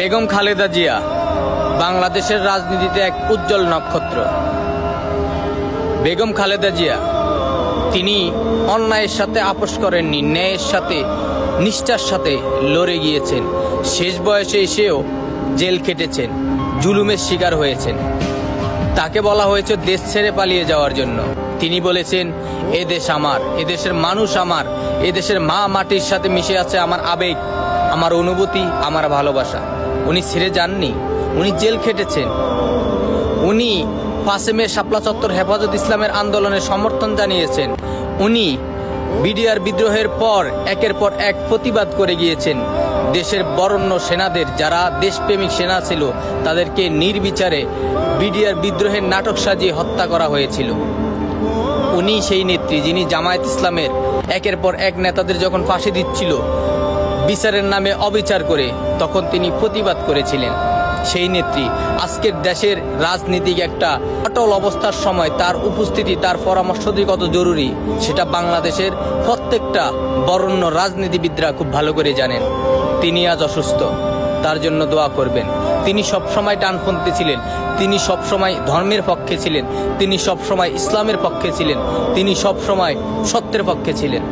বেগম খালেদা জিয়া বাংলাদেশের রাজনীতিতে এক উজ্জ্বল নক্ষত্র। বেগম খালেদা জিয়া, তিনি অন্যায়ের সাথে আপোষ করেননি, ন্যায়ের সাথে, নিষ্ঠার সাথে লড়ে গিয়েছেন। শেষ বয়সে এসেও জেল খেটেছেন, জুলুমের শিকার হয়েছেন। তাকে বলা হয়েছে দেশ ছেড়ে পালিয়ে যাওয়ার জন্য। তিনি বলেছেন, এ দেশ আমার, এ দেশের মানুষ আমার, এ দেশের মা মাটির সাথে মিশে আছে আমার আবেগ, আমার অনুভূতি, আমার ভালোবাসা। উনি ছেড়ে যাননি, উনি জেল খেটেছেন। উনি পাঁচে শাপলা চত্বর হেফাজত ইসলামের আন্দোলনে সমর্থন জানিয়েছেন। উনি বিডিআর বিদ্রোহের পর একের পর এক প্রতিবাদ করে গিয়েছেন। দেশের বরণ্য সেনাদের, যারা দেশপ্রেমিক সেনা ছিল, তাদেরকে নির্বিচারে বিডিআর বিদ্রোহের নাটক সাজিয়ে হত্যা করা হয়েছিল। উনি সেই নেত্রী যিনি জামায়াত ইসলামের একের পর এক নেতাদের যখন ফাঁসি দিচ্ছিল বিচারের নামে অবিচার করে তখন তিনি প্রতিবাদ করেছিলেন। সেই নেত্রী আজকের দেশের রাজনীতিক একটা অটল অবস্থার সময় তার উপস্থিতি, তার পরামর্শ দিয়ে কত জরুরি, সেটা বাংলাদেশের প্রত্যেকটা বরণ্য রাজনীতিবিদরা খুব ভালো করে জানেন। তিনি আজ অসুস্থ, তার জন্য দোয়া করবেন। তিনি সবসময় ডানপন্থী ছিলেন, তিনি সবসময় ধর্মের পক্ষে ছিলেন, তিনি সবসময় ইসলামের পক্ষে ছিলেন, তিনি সবসময় সত্যের পক্ষে ছিলেন।